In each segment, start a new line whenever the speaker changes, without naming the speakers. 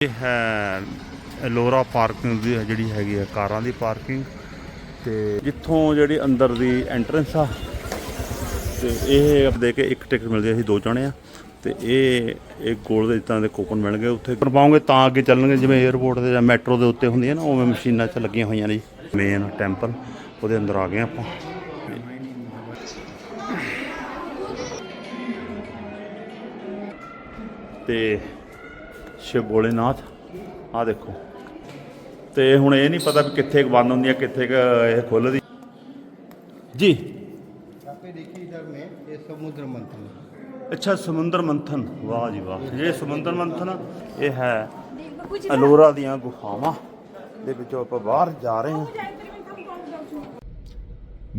ਇਹ ਹੈ ਲੋਰਾ ਪਾਰਕਿੰਗ ਦੀ ਜਿਹੜੀ ਹੈਗੀ ਹੈ ਕਾਰਾਂ ਦੀ ਪਾਰਕਿੰਗ। ਤੇ ਜਿੱਥੋਂ ਜਿਹੜੀ ਅੰਦਰ ਦੀ ਐਂਟਰੈਂਸ ਆ, ਤੇ ਇਹ ਦੇ ਕੇ ਇੱਕ ਟਿਕਟ ਮਿਲਦੀ ਅਸੀਂ ਦੋ ਜਣੇ ਆ। ਤੇ ਇਹ ਇੱਕ ਗੋਲ ਦੇ ਇਤਾਂ ਦੇ ਕੂਪਨ ਮਿਲਣਗੇ, ਉੱਥੇ ਕਰ ਪਾਉਂਗੇ ਤਾਂ ਅੱਗੇ ਚੱਲਣਗੇ, ਜਿਵੇਂ 에어ਪੋਰਟ 'ਤੇ ਜਾਂ ਮੈਟਰੋ ਦੇ ਉੱਤੇ ਹੁੰਦੀਆਂ ਨਾ, ਉਵੇਂ ਮਸ਼ੀਨਾਂ 'ਚ ਲੱਗੀਆਂ ਹੋਈਆਂ ਨੇ ਮੇਨ ਟੈਂਪਲ ਉਹਦੇ ਅੰਦਰ ਆ ਗਏ ਆਪਾਂ। ਤੇ ਸ਼ਿਵ ਭੋਲੇਨਾਥ ਆ ਦੇਖੋ ਤੇ ਹੁਣ ਇਹ ਨਹੀਂ ਪਤਾ ਵੀ ਕਿੱਥੇ ਕੁ ਬੰਦ ਹੁੰਦੀ ਆ ਕਿੱਥੇ ਕੁ ਇਹ ਖੁੱਲਦੀ ਜੀ
यहाँ पे देखिए इधर में ये समुद्र मंथन है।
ਅੱਛਾ ਸਮੁੰਦਰ ਮੰਥਨ ਵਾਹ ਜੀ ਵਾਹ ਇਹ ਸਮੁੰਦਰ ਮੰਥਨ ਆ, ਇਹ ਹੈ ਅਲੋਰਾ ਦੀਆਂ ਗੁਫਾਵਾਂ ਦੇ ਵਿੱਚੋਂ ਆਪਾਂ ਬਾਹਰ ਜਾ ਰਹੇ ਹਾਂ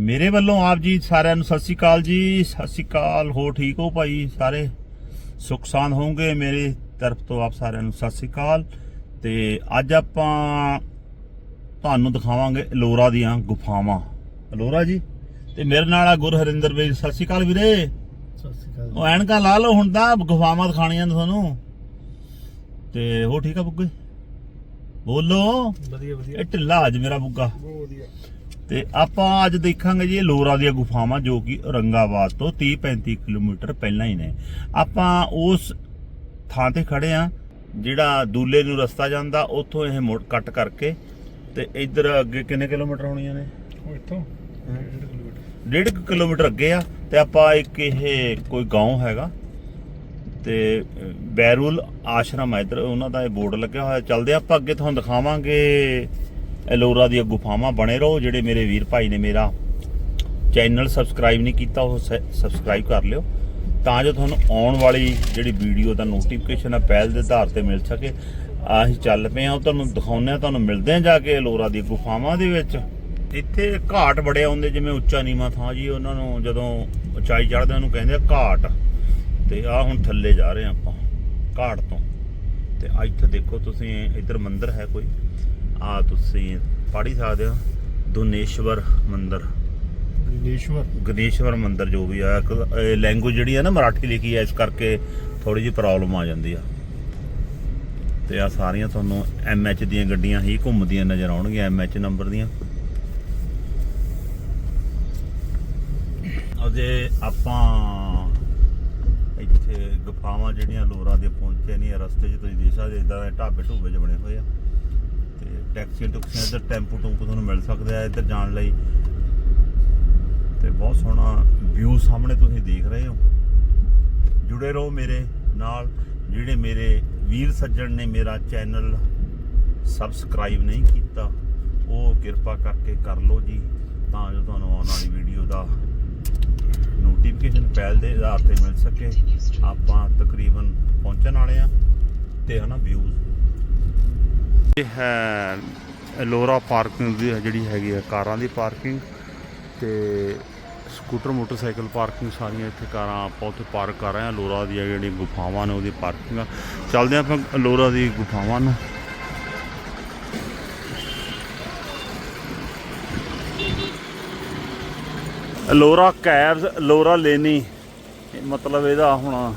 ਮੇਰੇ ਵੱਲੋਂ ਆਪ ਜੀ ਸਾਰਿਆਂ ਨੂੰ ਸਤਿ ਸ਼੍ਰੀ ਅਕਾਲ ਜੀ ਸਤਿ ਸ਼੍ਰੀ ਅਕਾਲ ਹੋ ਠੀਕ ਹੋ ਭਾਈ ਸਾਰੇ ਸੁਖ ਸਾਂਦ ਹੋਵੋਗੇ ਮੇਰੀ ਤਰਫ ਤੋਂ ਆਪ ਸਾਰਿਆਂ ਨੂੰ ਸਤਿ ਸ਼੍ਰੀ ਅਕਾਲ। ਤੇ ਅੱਜ ਆਪਾਂ ਤੁਹਾਨੂੰ ਦਿਖਾਵਾਂਗੇ ਅਲੋਰਾ ਦੀਆਂ ਗੁਫਾਵਾਂ। ਅਲੋਰਾ ਜੀ ਤੇ ਮੇਰੇ ਨਾਲ ਆ ਗੁਰ ਹਰਿੰਦਰ ਵੀਰ ਸਤਿ ਸ਼੍ਰੀ ਅਕਾਲ ਵੀਰੇ। ਉਹ ਐਨਕਾਂ ਲਾ ਲਓ ਹੁਣ ਤਾਂ ਗੁਫਾਵਾਂ ਦਿਖਾਣੀਆਂ ਨੇ ਤੁਹਾਨੂੰ। ਤੇ ਹੋ ਠੀਕ ਆ ਬੁੱਗੇ ਬੋਲੋ।
ਵਧੀਆ ਵਧੀਆ।
ਇਹ ਢਿੱਲਾ ਅੱਜ ਮੇਰਾ ਬੁੱਗਾ
ਬਹੁਤ ਵਧੀਆ।
ਤੇ ਆਪਾਂ ਅੱਜ ਦੇਖਾਂਗੇ ਜੀ ਲੋਰਾ ਦੀਆਂ ਗੁਫਾਵਾਂ ਜੋ ਕਿ ਔਰੰਗਾਬਾਦ ਤੋਂ 30 35 ਕਿਲੋਮੀਟਰ ਪਹਿਲਾਂ ਹੀ ਨੇ। ਆਪਾਂ ਉਸ ਥਾਂ ਤੇ ਖੜੇ ਆ ਜਿਹੜਾ ਦੂਲੇ ਨੂੰ ਰਸਤਾ ਜਾਂਦਾ ਉੱਥੋਂ ਇਹ ਮੁੜ ਕੱਟ ਕਰਕੇ ਤੇ ਇੱਧਰ ਅੱਗੇ ਕਿੰਨੇ ਕਿਲੋਮੀਟਰ ਹੋਣੀਆਂ ਨੇ?
ਇੱਥੋਂ 1.5 ਕਿਲੋਮੀਟਰ।
ਅੱਗੇ ਆ ਤੇ ਆਪਾਂ ਇੱਕ ਇਹ ਕੋਈ ਗਾਉਂ ਹੈਗਾ ਤੇ ਬੈਰੂਲ ਆਸ਼ਰਮ ਹੈ ਇੱਧਰ ਉਹਨਾਂ ਦਾ ਇਹ ਬੋਰਡ ਲੱਗਿਆ ਹੋਇਆ। ਚੱਲਦੇ ਆਪਾਂ ਅੱਗੇ ਤੁਹਾਨੂੰ ਦਿਖਾਵਾਂਗੇ ਐਲੋਰਾ ਦੀਆਂ ਗੁਫਾਵਾਂ। ਬਣੇ ਰਹੋ ਜਿਹੜੇ ਮੇਰੇ ਵੀਰ ਭਾਈ ਨੇ ਮੇਰਾ ਚੈਨਲ ਸਬਸਕ੍ਰਾਈਬ ਨਹੀਂ ਕੀਤਾ ਉਹ ਸਬਸਕ੍ਰਾਈਬ ਕਰ ਲਿਓ। ਤਾਂ ਜੋ ਤੁਹਾਨੂੰ ਆਉਣ ਵਾਲੀ ਜਿਹੜੀ ਵੀਡੀਓ ਦਾ ਨੋਟੀਫਿਕੇਸ਼ਨ ਹੈ, ਪਹਿਲ ਦੇ ਆਧਾਰ ਤੇ ਮਿਲ ਸਕੇ। ਆਹੀ ਚੱਲ ਪਏ ਆ, ਉਹ ਤੁਹਾਨੂੰ ਦਿਖਾਉਂਦੇ ਆ, ਤੁਹਾਨੂੰ ਮਿਲਦੇ ਆ ਜਾ ਕੇ ਅਲੋਰਾ ਦੀ ਗੁਫਾਵਾਂ ਦੇ ਵਿੱਚ। ਇੱਥੇ ਘਾਟ ਬੜੇ ਆਉਂਦੇ ਜਿਵੇਂ ਉੱਚਾ ਨੀਵਾਂ ਥਾਂ ਜੀ, ਉਹਨਾਂ ਨੂੰ ਜਦੋਂ ਉਚਾਈ ਚੜ੍ਹਦੇ ਉਹਨੂੰ ਕਹਿੰਦੇ ਆ ਘਾਟ। ਤੇ ਆ ਹੁਣ ਥੱਲੇ ਜਾ ਰਹੇ ਆ ਆਪਾਂ, ਘਾਟ ਤੋਂ। ਤੇ ਆ ਇੱਥੇ ਦੇਖੋ ਤੁਸੀਂ, ਇੱਧਰ ਮੰਦਿਰ ਹੈ ਕੋਈ। ਆ ਤੁਸੀਂ ਪੜ੍ਹ ਹੀ ਸਕਦੇ ਹੋ, ਦੁਨੇਸ਼ਵਰ ਮੰਦਿਰ।
ਦਿਨੇਸ਼ਵਰ
ਗਣੇਸ਼ਵਰ ਮੰਦਿਰ ਜੋ ਵੀ ਆ ਲੈਂਗੁਏਜ ਜਿਹੜੀ ਆ ਨਾ ਮਰਾਠੀ ਲਿਖੀ ਆ, ਇਸ ਕਰਕੇ ਥੋੜੀ ਜਿਹੀ ਪ੍ਰੋਬਲਮ ਆ ਜਾਂਦੀ ਆ। ਤੇ ਆ ਸਾਰੀਆਂ ਤੁਹਾਨੂੰ ਐਚ ਦੀਆਂ ਗੱਡੀਆਂ ਹੀ ਘੁੰਮਦੀਆਂ ਨਜ਼ਰ ਆਉਣਗੀਆਂ ਐਚ ਨੰਬਰ ਦੀਆਂ। ਅਜੇ ਆਪਾਂ ਇੱਥੇ ਗੁਫਾਵਾਂ ਜਿਹੜੀਆਂ ਲੋਰਾ ਦੇ ਪਹੁੰਚੇ ਨਹੀਂ ਰਸਤੇ 'ਚ ਤੁਸੀਂ ਦੇਖ ਸਕਦੇ ਇਦਾਂ ਦੇ ਢਾਬੇ ਢੂਬੇ ਜਿਹੇ ਬਣੇ ਹੋਏ ਆ। ਤੇ ਟੈਕਸੀਆਂ ਟੁਕਸੀਆਂ ਇੱਧਰ ਟੈਂਪੂ ਟੂੰਪੂ ਤੁਹਾਨੂੰ ਮਿਲ ਸਕਦੇ ਆ, ਇੱਧਰ ਜਾਣ ਲਈ ਤੇ ਬਹੁਤ ਸੋਹਣਾ ਵਿਊ ਸਾਹਮਣੇ ਤੁਸੀਂ ਦੇਖ ਰਹੇ ਹੋ। ਜੁੜੇ ਰਹੋ ਮੇਰੇ ਨਾਲ, ਜਿਹੜੇ ਮੇਰੇ ਵੀਰ ਸੱਜਣ ਨੇ ਮੇਰਾ ਚੈਨਲ ਸਬਸਕ੍ਰਾਈਬ ਨਹੀਂ ਕੀਤਾ, ਉਹ ਕਿਰਪਾ ਕਰਕੇ ਕਰ ਲਓ ਜੀ, ਤਾਂ ਜੋ ਤੁਹਾਨੂੰ ਆਉਣ ਵਾਲੀ ਵੀਡੀਓ ਦਾ ਨੋਟੀਫਿਕੇਸ਼ਨ ਪਹਿਲ ਦੇ ਆਧਾਰ ਤੇ ਮਿਲ ਸਕੇ। ਆਪਾਂ ਤਕਰੀਬਨ ਪਹੁੰਚਣ ਵਾਲੇ ਆ ਤੇ ਹਨਾ ਵਿਊਜ਼ ਇਹ ਹੈ ਲੋਰਾ ਪਾਰਕਿੰਗ ਦੀ ਜਿਹੜੀ ਹੈਗੀ ਹੈ ਕਾਰਾਂ ਦੀ ਪਾਰਕਿੰਗ। ਤੇ ਸਕੂਟਰ, ਮੋਟਰਸਾਈਕਲ ਪਾਰਕਿੰਗ ਸਾਰੀਆਂ ਇੱਥੇ ਕਾਰਾਂ ਆਪਾਂ ਉੱਥੇ ਪਾਰਕ ਕਰ ਰਹੇ ਹਾਂ। ਲੋਰਾ ਦੀਆਂ ਜਿਹੜੀਆਂ ਗੁਫਾਵਾਂ ਨੇ ਉਹਦੀ ਪਾਰਕਿੰਗ ਚੱਲਦੇ ਹਾਂ ਆਪਾਂ ਲੋਰਾ ਦੀ ਗੁਫਾਵਾਂ ਨੂੰ। ਲੋਰਾ ਕੈਬਸ ਲੋਰਾ ਲੈਣੀ ਮਤਲਬ ਇਹਦਾ ਹੁਣ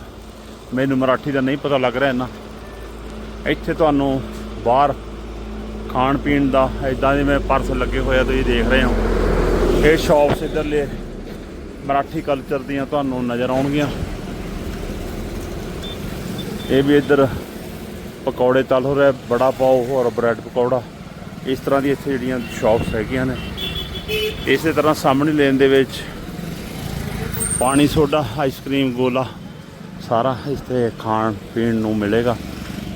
ਮੈਨੂੰ ਮਰਾਠੀ ਦਾ ਨਹੀਂ ਪਤਾ ਲੱਗ ਰਿਹਾ ਇੰਨਾ। ਇੱਥੇ ਤੁਹਾਨੂੰ ਬਾਹਰ ਖਾਣ ਪੀਣ ਦਾ ਇਦਾਂ ਮੈਂ ਪਰਸ ਲੱਗੇ ਹੋਏ ਆ, ਤੁਸੀਂ ਦੇਖ ਰਹੇ ਹੋ। ਇਹ ਸ਼ਾਪਸ ਇੱਧਰਲੇ ਮਰਾਠੀ ਕਲਚਰ ਦੀਆਂ ਤੁਹਾਨੂੰ ਨਜ਼ਰ ਆਉਣਗੀਆਂ। ਇਹ ਵੀ ਇੱਧਰ ਪਕੌੜੇ ਤਲ ਹੋ ਰਿਹਾ, ਬੜਾ ਪਾਓ ਹੋਰ ਬ੍ਰੈਡ ਪਕੌੜਾ। ਇਸ ਤਰ੍ਹਾਂ ਦੀ ਇੱਥੇ ਜਿਹੜੀਆਂ ਸ਼ਾਪਸ ਹੈਗੀਆਂ ਨੇ। ਇਸੇ ਤਰ੍ਹਾਂ ਸਾਹਮਣੇ ਲੇਨ ਦੇ ਵਿੱਚ ਪਾਣੀ ਸੋਡਾ ਆਈਸਕ੍ਰੀਮ ਗੋਲਾ, ਸਾਰਾ ਇੱਥੇ ਖਾਣ ਪੀਣ ਨੂੰ ਮਿਲੇਗਾ।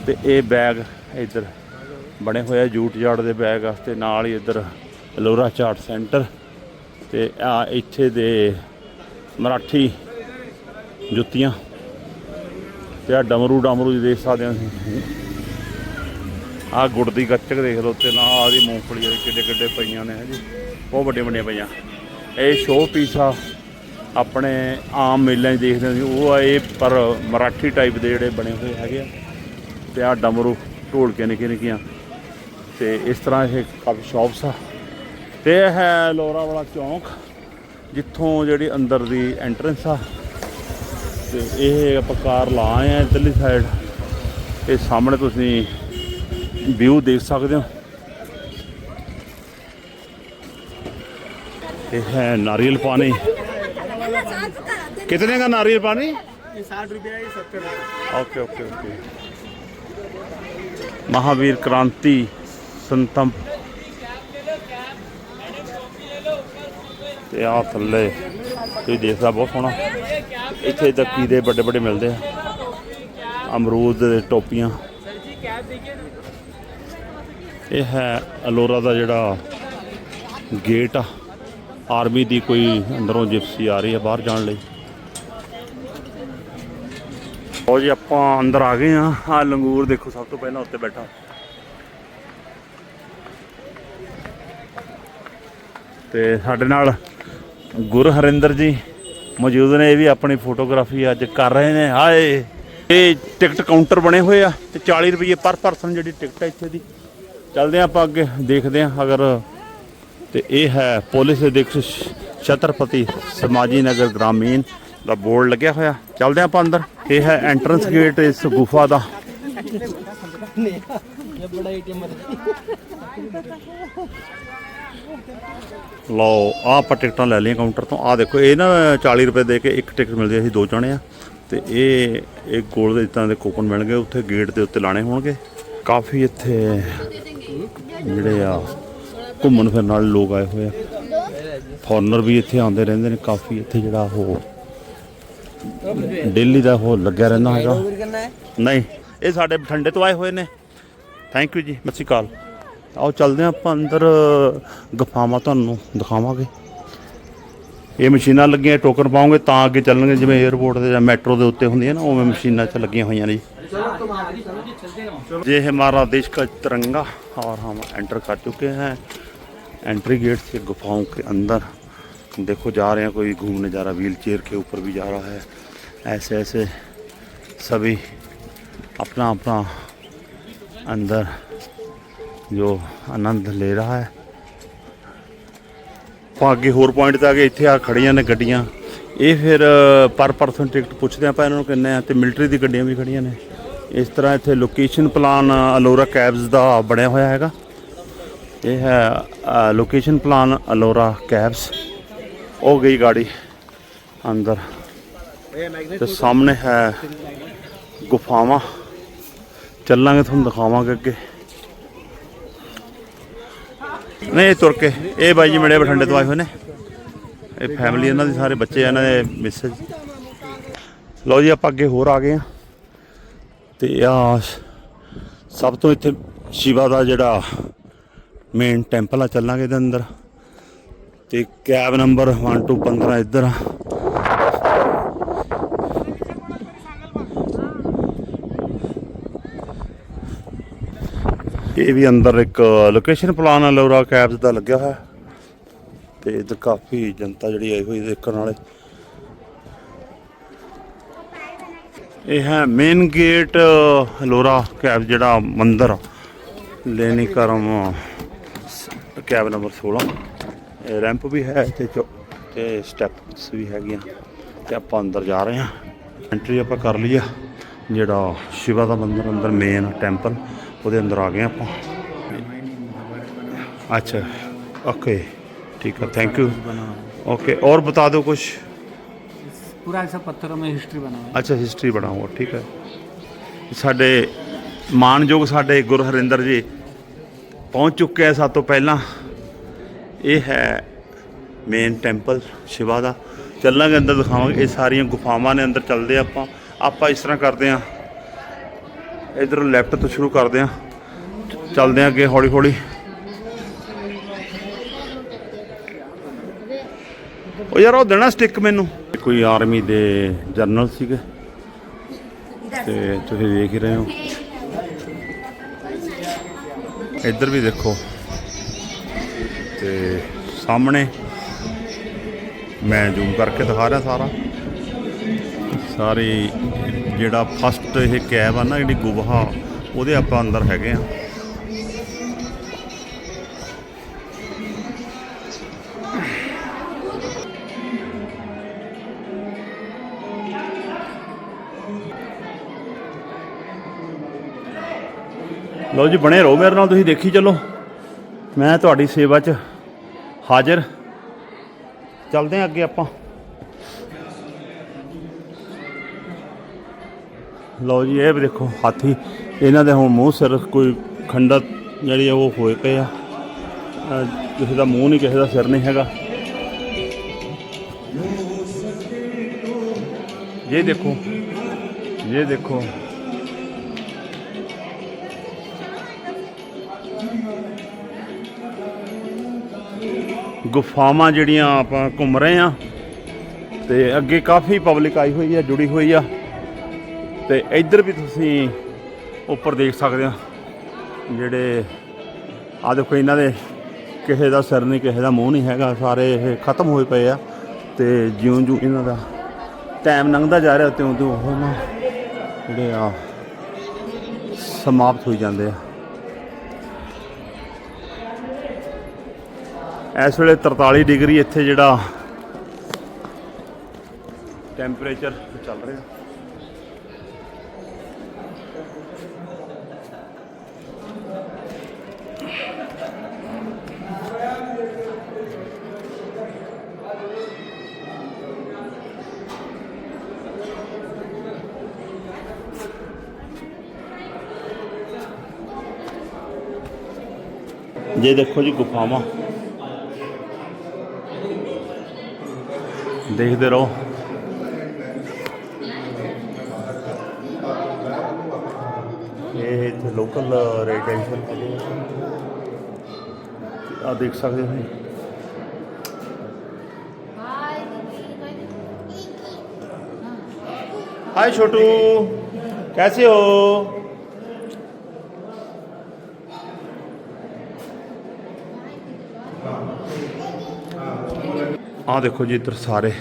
ਤੇ ਇਹ ਬੈਗ ਇੱਧਰ ਬਣੇ ਹੋਏ ਆ ਜੂਟ ਜਾੜ ਦੇ ਬੈਗ ਵਾਸਤੇ ਨਾਲ ਹੀ ਇੱਧਰ ਲੋਰਾ ਚਾਟ ਸੈਂਟਰ ਤੇ ਆ ਇੱਥੇ ਦੇ ਮਰਾਠੀ ਜੁੱਤੀਆਂ ਤੇ ਆ ਡਮਰੂ ਡਮਰੂ ਜੀ ਦੇਖ ਸਕਦੇ ਹੋ ਤੁਸੀਂ। ਆ ਗੁੜ ਦੀ ਗੱਚਕ ਦੇਖ ਲਓ ਤੇ ਨਾ ਆ ਦੀ ਮੂੰਗਫਲੀ ਜਿਹੜੇ ਕਿੱਡੇ ਕਿੱਡੇ ਪਈਆਂ ਨੇ ਜੀ। ਬਹੁਤ ਵੱਡੀਆਂ ਵੱਡੀਆਂ ਪਈਆਂ। ਇਹ ਸ਼ੋਅ ਪੀਸ ਆ। ਆਪਣੇ ਆਮ ਮੇਲਿਆਂ 'ਚ ਦੇਖਦੇ ਸੀ ਉਹ ਆ ਇਹ ਪਰ ਮਰਾਠੀ ਟਾਈਪ ਦੇ ਜਿਹੜੇ ਬਣੇ ਹੋਏ ਹੈਗੇ ਆ। ਤੇ ਆ ਡਮਰੂ ਢੋਲਕੇ ਨਿੱਕੀਆਂ ਨਿੱਕੀਆਂ। ਤੇ ਇਸ ਤਰ੍ਹਾਂ ਇਹ ਕਾਫੀ ਸ਼ਾਪਸ ਆ। ਤੇ ਇਹ ਹੈ ਲੋਰਾ ਵਾਲਾ ਚੌਂਕ ਜਿੱਥੋਂ ਜਿਹੜੀ ਅੰਦਰ ਦੀ ਐਂਟਰੈਂਸ ਆ ਤੇ ਇਹ ਆਪਾਂ ਕਾਰ ਲਾ ਆਏ ਆ ਇੱਧਰਲੀ ਸਾਈਡ ਇਹ ਸਾਹਮਣੇ ਤੁਸੀਂ ਵਿਊ ਦੇਖ ਸਕਦੇ ਹੋ ਇਹ ਹੈ ਨਾਰੀਅਲ ਪਾਣੀ कितने का नारियल पानी
ये साठ रुपया ये सत्तर रुपया
ओके ओके ओके महावीर क्रांति संतम ਤੇ ਆ ਥੱਲੇ ਤੁਸੀਂ ਦੇਖਦਾ ਬਹੁਤ ਸੋਹਣਾ। ਇੱਥੇ ਤਾਂ ਦੇ ਵੱਡੇ ਵੱਡੇ ਮਿਲਦੇ ਆ। ਅਮਰੂਦ ਦੇ ਟੋਪੀਆਂ। ਇਹ ਹੈ ਅਲੋਰਾ ਦਾ ਜਿਹੜਾ ਗੇਟ ਆ। ਆਰਮੀ ਦੀ ਕੋਈ ਅੰਦਰੋਂ ਜਿਪਸੀ ਆ ਰਹੀ ਹੈ ਬਾਹਰ ਜਾਣ ਲਈ। ਉਹ ਜੀ, ਆਪਾਂ ਅੰਦਰ ਆ ਗਏ ਆ ਆ ਲੰਗੂਰ ਦੇਖੋ, ਸਭ ਤੋਂ ਪਹਿਲਾਂ ਉੱਤੇ ਬੈਠਾ। ਤੇ ਸਾਡੇ ਨਾਲ ਗੁਰ ਹਰਿੰਦਰ ਜੀ, ਮੌਜੂਦ ਨੇ, ਇਹ ਵੀ ਆਪਣੀ ਫੋਟੋਗ੍ਰਾਫੀ ਅੱਜ ਕਰ ਰਹੇ ਨੇ। ਹਾਏ, ਇਹ ਟਿਕਟ ਕਾਊਂਟਰ ਬਣੇ ਹੋਏ ਆ ਤੇ 40 ਰੁਪਏ ਪਰ ਪਰਸਨ ਜਿਹੜੀ ਟਿਕਟ ਹੈ ਇੱਥੇ ਦੀ। ਚੱਲਦੇ ਆਪਾਂ ਅੱਗੇ, ਦੇਖਦੇ ਆਂ ਅਗਰ ਤੇ ਇਹ ਹੈ ਪੁਲਿਸ ਅਧਿਕਸ਼ ਛਤਰਪਤੀ ਸਮਾਜੀ ਨਗਰ ਗ੍ਰਾਮੀਣ ਦਾ ਬੋਰਡ ਲੱਗਿਆ ਹੋਇਆ। ਚੱਲਦੇ ਆਪਾਂ ਅੰਦਰ। ਇਹ ਹੈ ਐਂਟਰੈਂਸ ਗੇਟ ਇਸ ਗੁਫਾ ਦਾ।
ਇਹ ਬੜਾ ਏਟੀਐਮ ਹੈ
ਲਓ ਆਹ ਆਪਾਂ ਟਿਕਟਾਂ ਲੈ ਲਈਆਂ ਕਾਊਂਟਰ ਤੋਂ। ਆਹ ਦੇਖੋ ਇਹ ਨਾ 40 ਰੁਪਏ ਦੇ ਕੇ ਇੱਕ ਟਿਕਟ ਮਿਲਦੀ ਅਸੀਂ ਦੋ ਜਾਣੇ ਆ। ਤੇ ਇਹ ਇੱਕ ਗੋਲ ਦੇ ਇਤਾਂ ਦੇ ਕੂਪਨ ਮਿਲਣਗੇ ਉੱਥੇ ਗੇਟ ਦੇ ਉੱਤੇ ਲਾਣੇ ਹੋਣਗੇ। ਕਾਫੀ ਇੱਥੇ ਜਿਹੜੇ ਆ ਘੁੰਮਣ ਫਿਰਨ ਵਾਲੇ ਲੋਕ ਆਏ ਹੋਏ ਆ। ਫੋਰਨਰ ਵੀ ਇੱਥੇ ਆਉਂਦੇ ਰਹਿੰਦੇ ਨੇ ਕਾਫੀ ਇੱਥੇ ਜਿਹੜਾ ਉਹ ਦਿੱਲੀ ਦਾ ਉਹ ਲੱਗਿਆ ਰਹਿੰਦਾ ਹੈਗਾ। ਨਹੀਂ ਇਹ ਸਾਡੇ ਬਠਿੰਡੇ ਤੋਂ ਆਏ ਹੋਏ ਨੇ। ਥੈਂਕ ਯੂ ਜੀ ਮਸੀਕਾਲ ਆਓ ਚੱਲਦੇ ਹਾਂ ਆਪਾਂ ਅੰਦਰ ਗਫਾਵਾਂ ਤੁਹਾਨੂੰ ਦਿਖਾਵਾਂਗੇ ਇਹ ਮਸ਼ੀਨਾਂ ਲੱਗੀਆਂ ਟੋਕਨ ਪਾਉਂਗੇ ਤਾਂ ਅੱਗੇ ਚੱਲਣਗੇ ਜਿਵੇਂ 에어ਪੋਰਟ ਤੇ ਜਾਂ ਮੈਟਰੋ ਦੇ ਉੱਤੇ ਹੁੰਦੀਆਂ ਨਾ ਉਵੇਂ ਮਸ਼ੀਨਾਂ 'ਚ ਲੱਗੀਆਂ ਹੋਈਆਂ ਨੇ ये हमारा देश का तिरंगा और हम एंटर कर चुके हैं एंट्री गेट से गुफाओं के अंदर देखो जा रहे हैं कोई घूमने जा रहा है व्हील चेयर के ऊपर भी जा रहा है ऐसे ऐसे सभी अपना अपना अंदर ਜੋ ਆਨੰਦ ਲੈ ਰਹਾ ਹੈ। ਆਪਾਂ ਅੱਗੇ ਹੋਰ ਪੁਆਇੰਟ ਤੇ ਆ ਕੇ ਇੱਥੇ ਆ ਖੜੀਆਂ ਨੇ ਗੱਡੀਆਂ। ਇਹ ਫਿਰ ਪਰ ਪਰਸਨ ਟਿਕਟ ਪੁੱਛਦੇ ਆਪਾਂ ਇਹਨਾਂ ਨੂੰ ਕਿੰਨੇ ਆ ਤੇ ਮਿਲਟਰੀ ਦੀ ਗੱਡੀਆਂ ਵੀ ਖੜੀਆਂ ਨੇ। ਇਸ ਤਰ੍ਹਾਂ ਇੱਥੇ ਲੋਕੇਸ਼ਨ ਪਲਾਨ ਅਲੋਰਾ ਕੈਬਸ ਦਾ ਬਣਿਆ ਹੋਇਆ ਹੈਗਾ। ਇਹ ਹੈ ਲੋਕੇਸ਼ਨ ਪਲਾਨ ਅਲੋਰਾ ਕੈਬਸ ਉਹ ਗਈ ਗਾੜੀ ਅੰਦਰ। ਤੇ ਸਾਹਮਣੇ ਹੈ ਗੁਫਾਵਾਂ। ਚੱਲਾਂਗੇ ਤੁਹਾਨੂੰ ਦਿਖਾਵਾਂਗੇ ਅੱਗੇ। ਨਹੀਂ ਇਹ ਤੁਰ ਕੇ। ਇਹ ਬਾਈ ਜੀ ਮੇਰੇ ਬਠਿੰਡੇ ਤੋਂ ਆਏ ਹੋਏ ਨੇ। ਇਹ ਫੈਮਿਲੀ ਇਹਨਾਂ ਦੇ ਸਾਰੇ ਬੱਚੇ ਇਹਨਾਂ ਦੇ ਮਿਸਜ ਲਓ ਜੀ, ਆਪਾਂ ਅੱਗੇ ਹੋਰ ਆ ਗਏ ਆ। ਤੇ ਆ ਸਭ ਤੋਂ ਇੱਥੇ ਸ਼ਿਵਾ ਦਾ ਜਿਹੜਾ ਮੇਨ ਟੈਂਪਲ ਆ, ਚੱਲਾਂਗੇ ਇਹਦੇ ਅੰਦਰ। ਤੇ ਕੈਬ ਨੰਬਰ 1 ਤੋਂ 15 ਇੱਧਰ ਆ। ਇਹ ਵੀ ਅੰਦਰ ਇੱਕ ਲੋਕੇਸ਼ਨ ਪਲਾਨ ਅਲੋਰਾ ਕੈਬਸ ਦਾ ਲੱਗਿਆ ਹੋਇਆ। ਤੇ ਇੱਧਰ ਕਾਫੀ ਜਨਤਾ ਜਿਹੜੀ ਆਈ ਹੋਈ ਦੇਖਣ ਵਾਲੇ। ਇਹ ਹੈ ਮੇਨ ਗੇਟ ਅਲੋਰਾ ਕੈਬ ਜਿਹੜਾ ਮੰਦਿਰ ਆ, ਲੈਣੀ ਕਰਮ ਕੈਬ ਨੰਬਰ 16 ਰੈਂਪ ਵੀ ਹੈ ਤੇ ਚੋ- ਤੇ ਸਟੈਪਸ ਵੀ ਹੈਗੀਆਂ। ਤੇ ਆਪਾਂ ਅੰਦਰ ਜਾ ਰਹੇ ਹਾਂ। ਐਂਟਰੀ ਆਪਾਂ ਕਰ ਲਈ ਆ ਜਿਹੜਾ ਸ਼ਿਵਾ ਦਾ ਮੰਦਿਰ ਅੰਦਰ ਮੇਨ ਟੈਂਪਲ ਉਹਦੇ ਅੰਦਰ ਆ ਗਏ ਆਪਾਂ अच्छा ओके ठीक है थैंक यू ओके और बता दो कुछ
पूरा ऐसा पत्थरों में हिस्ट्री बना हुआ
ਅੱਛਾ ਹਿਸਟਰੀ ਬਣਾ ਹੋਇਆ ਠੀਕ ਹੈ ਸਾਡੇ ਮਾਨਯੋਗ ਸਾਡੇ ਗੁਰੂ ਹਰਿੰਦਰ ਜੀ ਪਹੁੰਚ ਚੁੱਕੇ ਆ ਸਭ ਤੋਂ ਪਹਿਲਾਂ ਇਹ ਹੈ ਮੇਨ ਟੈਂਪਲ ਸ਼ਿਵਾ ਦਾ ਚੱਲਾਂਗੇ ਅੰਦਰ ਦਿਖਾਵਾਂਗੇ ਇਹ ਸਾਰੀਆਂ ਗੁਫਾਵਾਂ ਨੇ ਅੰਦਰ ਚੱਲਦੇ ਆਪਾਂ ਆਪਾਂ ਇਸ ਤਰ੍ਹਾਂ ਕਰਦੇ ਆ ਇਧਰ ਲੈਫਟ ਤੋਂ ਸ਼ੁਰੂ ਕਰਦੇ ਆ ਚੱਲਦੇ ਆ ਅੱਗੇ ਹੌਲੀ ਹੌਲੀ। ਉਹ ਯਾਰ, ਉਹ ਦੇਣਾ ਸਟਿੱਕ ਮੈਨੂੰ। ਕੋਈ ਆਰਮੀ ਦੇ ਜਨਰਲ ਸੀਗੇ। ਤੇ ਤੁਸੀਂ ਦੇਖ ਹੀ ਰਹੇ ਹੋ। ਇੱਧਰ ਵੀ ਦੇਖੋ। ਤੇ ਸਾਹਮਣੇ ਮੈਂ ਜ਼ੂਮ ਕਰਕੇ ਦਿਖਾ ਰਿਹਾ ਸਾਰਾ। ਸਾਰੀ ਜਿਹੜਾ ਫਸਟ ਇਹ ਕੈਬ ਆ ਨਾ ਜਿਹੜੀ ਗੁਫਾ ਉਹਦੇ ਆਪਾਂ ਅੰਦਰ ਹੈਗੇ ਆ। ਲਓ ਜੀ, ਬਣੇ ਰਹੋ ਮੇਰੇ ਨਾਲ, ਤੁਸੀਂ ਦੇਖੀ ਚੱਲੋ। ਮੈਂ ਤੁਹਾਡੀ ਸੇਵਾ 'ਚ ਹਾਜ਼ਰ। ਚੱਲਦੇ ਹਾਂ ਅੱਗੇ ਆਪਾਂ। ਲਓ ਜੀ, ਇਹ ਵੀ ਦੇਖੋ ਹਾਥੀ। ਇਹਨਾਂ ਦੇ ਹੁਣ ਮੂੰਹ ਸਿਰ ਕੋਈ ਖੰਡਤ ਜਿਹੜੀ ਆ ਉਹ ਹੋਏ ਪਏ ਆ। ਕਿਸੇ ਦਾ ਮੂੰਹ ਨਹੀਂ, ਕਿਸੇ ਦਾ ਸਿਰ ਨਹੀਂ ਹੈਗਾ। ਇਹ ਦੇਖੋ ਇਹ ਦੇਖੋ। ਗੁਫਾਵਾਂ ਜਿਹੜੀਆਂ ਆਪਾਂ ਘੁੰਮ ਰਹੇ ਆ, ਤੇ ਅੱਗੇ ਕਾਫੀ ਪਬਲਿਕ ਆਈ ਹੋਈ ਆ, ਜੁੜੀ ਹੋਈ ਆ। ਤੇ ਇੱਧਰ ਵੀ ਤੁਸੀਂ ਉੱਪਰ ਦੇਖ ਸਕਦੇ ਆ, ਜਿਹੜੇ ਆ ਦੇਖੋ ਇਹਨਾਂ ਦੇ ਕਿਸੇ ਦਾ ਸਿਰ ਨਹੀਂ, ਕਿਸੇ ਦਾ ਮੂੰਹ ਨਹੀਂ ਹੈਗਾ, ਸਾਰੇ ਇਹ ਖਤਮ ਹੋਏ ਪਏ ਆ ਤੇ ਜਿਉਂ ਜਿਉਂ ਇਹਨਾਂ ਦਾ ਟਾਈਮ ਲੰਘਦਾ ਜਾ ਰਿਹਾ, ਤਿਉਂ ਤਿਉਂ ਉਹ ਨਾ ਜਿਹੜੇ ਆ ਸਮਾਪਤ ਹੋਈ ਜਾਂਦੇ ਆ। ਇਸ ਵੇਲੇ 43 ਡਿਗਰੀ ਇੱਥੇ ਜਿਹੜਾ ਟੈਂਪਰੇਚਰ ਚੱਲ ਰਿਹਾ। ਜੇ ਦੇਖੋ ਜੀ ਗੁਫਾਵਾਂ ਦੇਖਦੇ ਰਹੋ ਇਹ ਇੱਥੇ ਲੋਕਲ ਰੈਜ਼ੀਡੈਂਸ਼ੀਅਲ ਹੈਗੇ ਆ ਦੇਖ ਸਕਦੇ ਹੋ ਜੀ हाय छोटू कैसे हो ਆਹ ਦੇਖੋ ਜੀ ਇੱਧਰ ਸਾਰੇ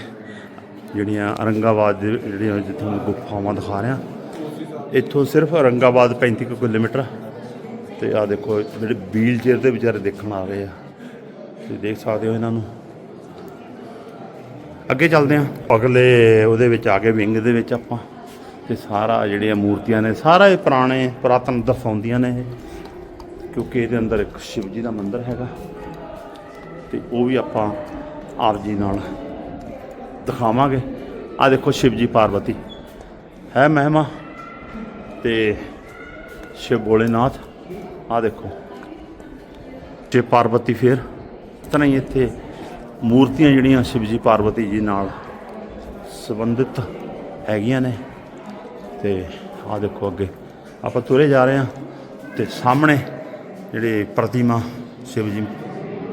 ਜਿਹੜੀਆਂ ਔਰੰਗਾਬਾਦ ਦੇ ਜਿਹੜੀਆਂ ਜਿੱਥੇ ਗੁਫਾਵਾਂ ਦਿਖਾ ਰਿਹਾ। ਇੱਥੋਂ ਸਿਰਫ ਔਰੰਗਾਬਾਦ 35 ਕੁ ਕਿਲੋਮੀਟਰ ਆ। ਤੇ ਆ ਦੇਖੋ ਜਿਹੜੇ ਵੀਲ ਚੇਅਰ ਦੇ ਵਿਚਾਰੇ ਦੇਖਣ ਆ ਰਹੇ ਆ। ਤੁਸੀਂ ਦੇਖ ਸਕਦੇ ਹੋ ਇਹਨਾਂ ਨੂੰ। ਅੱਗੇ ਚੱਲਦੇ ਆ ਅਗਲੇ ਉਹਦੇ ਵਿੱਚ ਆ ਕੇ ਵਿੰਗ ਦੇ ਵਿੱਚ ਆਪਾਂ। ਤੇ ਸਾਰਾ ਜਿਹੜੀਆਂ ਮੂਰਤੀਆਂ ਨੇ, ਸਾਰਾ ਇਹ ਪੁਰਾਣੇ, ਪੁਰਾਤਨ ਦਰਸਾਉਂਦੀਆਂ ਨੇ ਇਹ। ਕਿਉਂਕਿ ਇਹਦੇ ਅੰਦਰ ਇੱਕ ਸ਼ਿਵ ਜੀ ਦਾ ਮੰਦਿਰ ਹੈਗਾ। ਤੇ ਉਹ ਵੀ ਆਪਾਂ ਆਪ ਜੀ ਨਾਲ ਦਿਖਾਵਾਂਗੇ। ਆ ਦੇਖੋ ਸ਼ਿਵ ਜੀ ਪਾਰਵਤੀ। ਹੈ ਮਹਿਮਾ ਤੇ ਸ਼ਿਵ ਭੋਲੇਨਾਥ। ਆ ਦੇਖੋ। ਸ਼ਿਵ ਪਾਰਵਤੀ ਫੇਰ। ਤਾਂ ਹੀ ਇੱਥੇ ਮੂਰਤੀਆਂ ਜਿਹੜੀਆਂ ਸ਼ਿਵ ਜੀ ਪਾਰਵਤੀ ਜੀ ਨਾਲ ਸੰਬੰਧਿਤ ਹੈਗੀਆਂ ਨੇ। ਤੇ ਆ ਦੇਖੋ ਅੱਗੇ। ਆਪਾਂ ਤੁਰੇ ਜਾ ਰਹੇ ਹਾਂ ਤੇ ਸਾਹਮਣੇ ਜਿਹੜੇ ਪ੍ਰਤਿਮਾ ਸ਼ਿਵ ਜੀ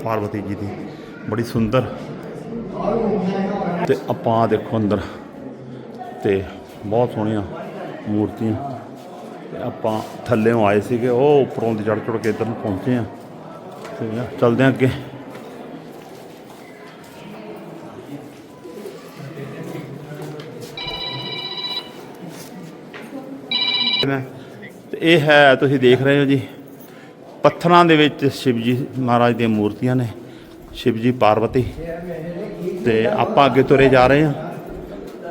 ਪਾਰਵਤੀ ਜੀ ਦੀ ਬੜੀ ਸੁੰਦਰ ਤੇ ਆਪਾਂ ਦੇਖੋ ਅੰਦਰ। ਤੇ ਬਹੁਤ ਸੋਹਣੀਆਂ ਮੂਰਤੀਆਂ। ਤੇ ਆਪਾਂ ਥੱਲੇੋਂ ਆਏ ਸੀਗੇ, ਉਹ ਉੱਪਰੋਂ ਦੀ ਚੜ ਚੜ ਕੇ ਇੱਧਰ ਨੂੰ ਪਹੁੰਚੇ ਆ। ਤੇ ਆ, ਚੱਲਦੇ ਆ ਅੱਗੇ। ਤੇ ਇਹ ਹੈ, ਤੁਸੀਂ ਦੇਖ ਰਹੇ ਹੋ ਜੀ, ਪੱਥਰਾਂ ਦੇ ਵਿੱਚ ਸ਼ਿਵ ਜੀ ਮਹਾਰਾਜ ਦੀਆਂ ਮੂਰਤੀਆਂ ਨੇ ਸ਼ਿਵ ਜੀ ਪਾਰਵਤੀ। ਤੇ ਆਪਾਂ ਅੱਗੇ ਤੁਰੇ ਜਾ ਰਹੇ ਹਾਂ।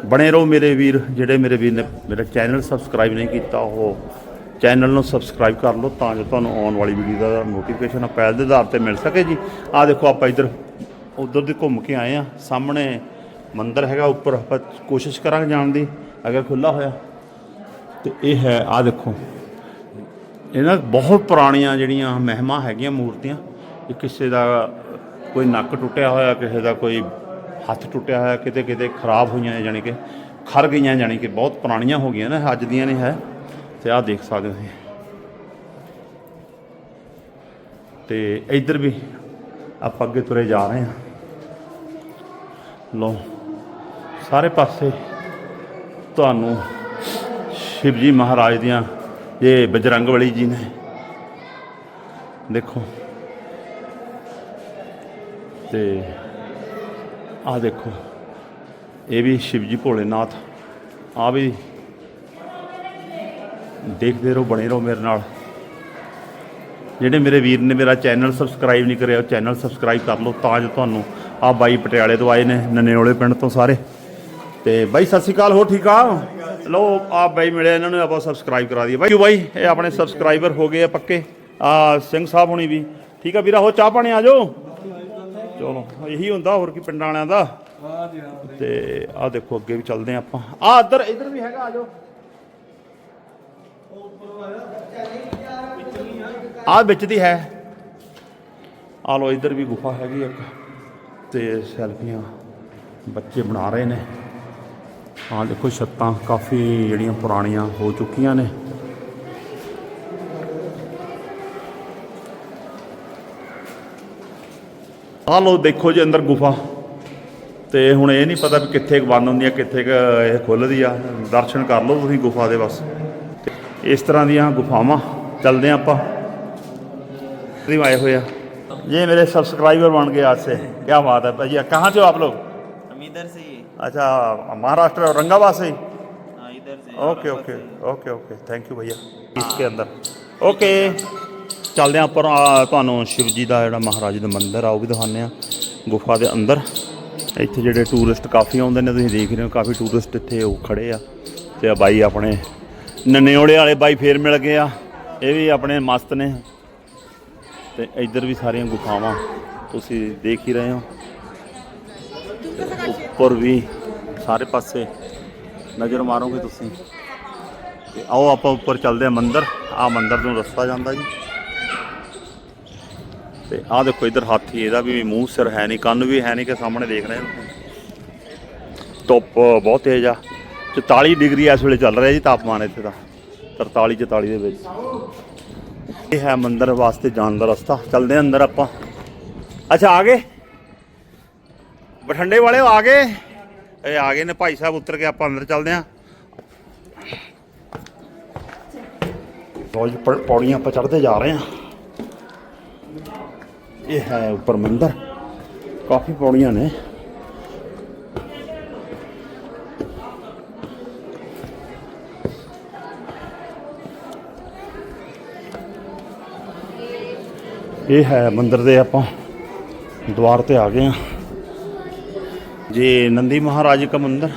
ਬਣੇ ਰਹੋ ਮੇਰੇ ਵੀਰ, ਜਿਹੜੇ ਮੇਰੇ ਵੀਰ ਨੇ ਮੇਰਾ ਚੈਨਲ ਸਬਸਕ੍ਰਾਈਬ ਨਹੀਂ ਕੀਤਾ, ਉਹ ਚੈਨਲ ਨੂੰ ਸਬਸਕ੍ਰਾਈਬ ਕਰ ਲਓ ਤਾਂ ਜੋ ਤੁਹਾਨੂੰ ਆਉਣ ਵਾਲੀ ਵੀਡੀਓ ਦਾ ਨੋਟੀਫਿਕੇਸ਼ਨ ਪਹਿਲ ਦੇ ਆਧਾਰ ਤੇ ਮਿਲ ਸਕੇ ਜੀ। ਆਹ ਦੇਖੋ ਆਪਾਂ ਇੱਧਰ, ਉਧਰ ਦੀ ਘੁੰਮ ਕੇ ਆਏ ਆ ਸਾਹਮਣੇ ਮੰਦਿਰ ਹੈਗਾ, ਉੱਪਰ ਆਪਾਂ ਕੋਸ਼ਿਸ਼ ਕਰਾਂਗੇ ਜਾਣ ਦੀ, ਅਗਰ ਖੁੱਲਾ ਹੋਇਆ। ਤੇ ਇਹ ਹੈ, ਆਹ ਦੇਖੋ। ਇਹਨਾਂ ਬਹੁਤ ਪੁਰਾਣੀਆਂ ਜਿਹੜੀਆਂ ਮਹਿਮਾ ਹੈਗੀਆਂ ਮੂਰਤੀਆਂ। ਇਹ ਕਿਸੇ ਦਾ ਕੋਈ ਨੱਕ ਟੁੱਟਿਆ ਹੋਇਆ, ਕਿਸੇ ਦਾ ਕੋਈ ਹੱਥ ਟੁੱਟਿਆ ਹੋਇਆ, ਕਿਤੇ ਕਿਤੇ ਖਰਾਬ ਹੋਈਆਂ ਜਾਣੀ ਕਿ ਖਰ ਗਈਆਂ, ਜਾਣੀ ਕਿ ਬਹੁਤ ਪੁਰਾਣੀਆਂ ਹੋ ਗਈਆਂ ਨੇ, ਅੱਜ ਦੀਆਂ ਨਹੀਂ ਹੈ ਤੇ ਆਹ ਦੇਖ ਸਕਦੇ ਹੋ ਤੁਸੀਂ। ਤੇ ਇੱਧਰ ਵੀ ਆਪਾਂ ਅੱਗੇ ਤੁਰੇ ਜਾ ਰਹੇ ਹਾਂ। ਲੋ ਸਾਰੇ ਪਾਸੇ ਤੁਹਾਨੂੰ ਸ਼ਿਵਜੀ ਮਹਾਰਾਜ ਦੀਆਂ ਇਹ ਬਜਰੰਗ ਬਲੀ ਜੀ ਨੇ। ਦੇਖੋ। ਤੇ ਆਹ ਦੇਖੋ, ਇਹ ਵੀ ਸ਼ਿਵ ਜੀ ਭੋਲੇਨਾਥ ਆ ਵੀ ਦੇਖਦੇ ਰਹੋ, ਬਣੇ ਰਹੋ ਮੇਰੇ ਨਾਲ। ਜਿਹੜੇ ਮੇਰੇ ਵੀਰ ਨੇ ਮੇਰਾ ਚੈਨਲ ਸਬਸਕ੍ਰਾਈਬ ਨਹੀਂ ਕਰਿਆ, ਉਹ ਚੈਨਲ ਸਬਸਕ੍ਰਾਈਬ ਕਰ ਲਓ ਤਾਂ ਜੋ ਤੁਹਾਨੂੰ ਆ ਬਾਈ ਪਟਿਆਲੇ ਤੋਂ ਆਏ ਨੇ, ਨਨੇੋਲੇ ਪਿੰਡ ਤੋਂ ਸਾਰੇ। ਤੇ ਬਾਈ, ਸਤਿ ਸ਼੍ਰੀ ਅਕਾਲ ਹੋ ਠੀਕ ਆ? ਲਓ ਆ ਬਾਈ ਮਿਲਿਆ ਇਹਨਾਂ ਨੂੰ, ਆਪਾਂ ਸਬਸਕ੍ਰਾਈਬ ਕਰਾ ਦਈਏ। ਬਾਈ ਬਾਈ, ਇਹ ਆਪਣੇ ਸਬਸਕ੍ਰਾਈਬਰ ਹੋ ਗਏ ਆ ਪੱਕੇ। ਆ ਸਿੰਘ ਸਾਹਿਬ ਹੁਣੀ ਵੀ। ਠੀਕ ਆ ਵੀਰਾ ਹੋ ਚਾਹ ਪਾਣੀ ਆ ਜਾਓ? ਚਲੋ, ਇਹੀ ਹੁੰਦਾ ਹੋਰ ਕੀ ਪਿੰਡਾਂ ਵਾਲਿਆਂ ਦਾ। ਤੇ ਆ ਦੇਖੋ ਅੱਗੇ ਵੀ ਚੱਲਦੇ ਆ ਆਪਾਂ। ਆ ਇੱਧਰ ਇੱਧਰ ਵੀ ਹੈਗਾ, ਆ ਜਾਓ। ਆ ਵਿੱਚ ਦੀ ਹੈ। ਆ ਲੋ ਇੱਧਰ ਵੀ ਗੁਫਾ ਹੈਗੀ ਇੱਕ। ਤੇ ਸੈਲਫੀਆਂ ਬੱਚੇ ਬਣਾ ਰਹੇ ਨੇ। ਆ ਦੇਖੋ ਛੱਤਾਂ ਕਾਫੀ ਜਿਹੜੀਆਂ ਪੁਰਾਣੀਆਂ ਹੋ ਚੁੱਕੀਆਂ ਨੇ। ਆ ਲੋ ਦੇਖੋ ਜੀ ਅੰਦਰ ਗੁਫਾ ਤੇ ਹੁਣ ਇਹ ਨਹੀਂ ਪਤਾ ਵੀ ਕਿੱਥੇ ਕੁ ਬੰਦ ਹੁੰਦੀ ਆ ਕਿੱਥੇ ਕੁ ਇਹ ਖੁੱਲਦੀ ਆ ਦਰਸ਼ਨ ਕਰ ਲਓ ਤੁਸੀਂ ਗੁਫਾ ਦੇ ਬਸ ਤੇ ਇਸ ਤਰ੍ਹਾਂ ਦੀਆਂ ਗੁਫਾਵਾਂ ਚੱਲਦੇ ਆ ਆਪਾਂ भी आए हुए हैं ये मेरे सब्सक्राइबर बन गए आज से क्या बात है भैया कहाँ से हो आप लोग
हम इधर से ही
अच्छा महाराष्ट्र औरंगाबाद से ही
हाँ इधर से
okay okay okay okay thank you भैया इसके अंदर ਓਕੇ ਚੱਲਦੇ ਹਾਂ ਉੱਪਰ ਆ, ਤੁਹਾਨੂੰ ਸ਼ਿਵ ਜੀ ਦਾ ਜਿਹੜਾ ਮਹਾਰਾਜ ਦਾ ਮੰਦਿਰ ਆ ਉਹ ਵੀ ਦਿਖਾਉਂਦੇ ਆ ਗੁਫਾ ਦੇ ਅੰਦਰ। ਇੱਥੇ ਜਿਹੜੇ ਟੂਰਿਸਟ ਕਾਫੀ ਆਉਂਦੇ ਨੇ ਤੁਸੀਂ ਦੇਖ ਰਹੇ ਹੋ ਕਾਫੀ ਟੂਰਿਸਟ ਇੱਥੇ ਉਹ ਖੜੇ ਆ। ਤੇ ਆ ਬਾਈ ਆਪਣੇ ਨਨਿਓੜੇ ਵਾਲੇ ਬਾਈ ਫੇਰ ਮਿਲ ਗਏ ਆ। ਇਹ ਵੀ ਆਪਣੇ ਮਸਤ ਨੇ। ਤੇ ਇੱਧਰ ਵੀ ਸਾਰੀਆਂ ਗੁਫਾਵਾਂ ਤੁਸੀਂ ਦੇਖ ਹੀ ਰਹੇ ਹੋ। ਉੱਪਰ ਵੀ ਸਾਰੇ ਪਾਸੇ ਨਜ਼ਰ ਮਾਰੋਗੇ ਤੁਸੀਂ। ਤੇ ਆਓ ਆਪਾਂ ਉੱਪਰ ਚੱਲਦੇ ਆ ਮੰਦਿਰ। ਆ ਮੰਦਿਰ ਨੂੰ ਰਸਤਾ ਜਾਂਦਾ ਜੀ। ਤੇ ਆਹ ਦੇਖੋ ਇੱਧਰ ਹਾਥੀ, ਇਹਦਾ ਵੀ ਮੂੰਹ, ਸਿਰ ਹੈ ਨਹੀਂ, ਕੰਨ ਵੀ ਹੈ ਨਹੀਂ ਕਿ ਸਾਹਮਣੇ ਦੇਖ ਰਹੇ ਹੋ? ਧੁੱਪ ਬਹੁਤ ਤੇਜ਼ ਆ। 44 ਡਿਗਰੀ ਇਸ ਵੇਲੇ ਚੱਲ ਰਿਹਾ ਜੀ ਤਾਪਮਾਨ ਇੱਥੇ ਦਾ 43 44 ਦੇ ਵਿੱਚ। ਇਹ ਹੈ ਮੰਦਰ ਵਾਸਤੇ ਜਾਣ ਦਾ ਰਸਤਾ। ਚੱਲਦੇ ਆ ਅੰਦਰ ਆਪਾਂ। ਅੱਛਾ, ਆ ਗਏ? ਬਠੰਡੇ ਵਾਲੇ ਆ ਗਏ? ਇਹ ਆ ਗਏ ਨੇ ਭਾਈ ਸਾਹਿਬ ਉਤਰ ਕੇ, ਆਪਾਂ ਅੰਦਰ ਚੱਲਦੇ ਆ ਰੋਜ਼ ਪੌੜੀਆਂ ਆਪਾਂ ਚੜ੍ਹਦੇ ਜਾ ਰਹੇ ਹਾਂ। ਇਹ ਹੈ ਉੱਪਰ ਮੰਦਿਰ ਕਾਫੀ ਪੌੜੀਆਂ ਨੇ ਇਹ ਹੈ ਮੰਦਿਰ ਦੇ ਆਪਾਂ द्वार ਤੇ ਆ ਗਏ ਹਾਂ ये नंदी महाराज का मंदिर